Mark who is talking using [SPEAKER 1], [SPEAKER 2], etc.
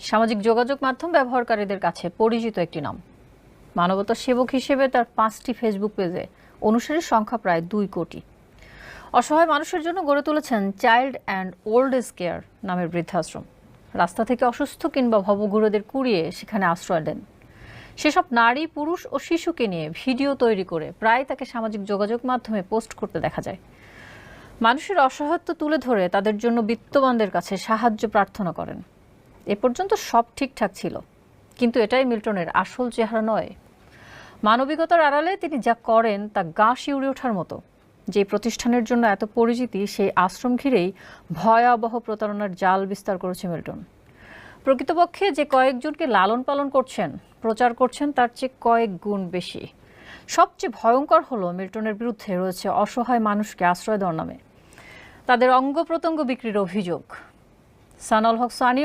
[SPEAKER 1] সামাজিক যোগাযোগ মাধ্যম ব্যবহারকারীদের কাছে পরিচিত একটি নাম। মানবতার সেবক হিসেবে তার পাঁচটি ফেসবুক পেজে অনুসারীর সংখ্যা প্রায় দুই কোটি। অসহায় মানুষের জন্য গড়ে তুলেছেন child and old age care নামের বৃদ্ধাশ্রম। রাস্তা থেকে অসুস্থ কিংবা ভবঘুরেদের কুড়িয়ে সেখানে আশ্রয় দেন। সেসব নারী, পুরুষ ও শিশুকে নিয়ে ভিডিও তৈরি করে প্রায় তাকে সামাজিক যোগাযোগ মাধ্যমে পোস্ট করতে দেখা যায়। মানুষের অসহায়ত্ব তুলে ধরে তাদের জন্য বিত্তবানদের কাছে সাহায্য প্রার্থনা করেন। এ পর্যন্ত সব ঠিকঠাক ছিল। কিন্তু এটাই মিল্টনের আসল চেহারা নয়। মানবিকতার আড়ালে তিনি যা করেন তা গা শিউরে ওঠার মতো। যে প্রতিষ্ঠানের জন্য এত পরিচিতি, সেই আশ্রম ঘিরেই ভয়াবহ প্রতারণার জাল বিস্তার করেছে মিল্টন। প্রকৃতপক্ষে যে কয়েকজনকে লালন পালন করছেন, প্রচার করছেন, তার চেয়ে কয়েক গুণ বেশি। সবচেয়ে ভয়ঙ্কর হলো মিল্টনের বিরুদ্ধে রয়েছে অসহায় মানুষকে আশ্রয় দেওয়ার নামে। তাদের অঙ্গ প্রত্যঙ্গ বিক্রির অভিযোগ। সানাল হক সানি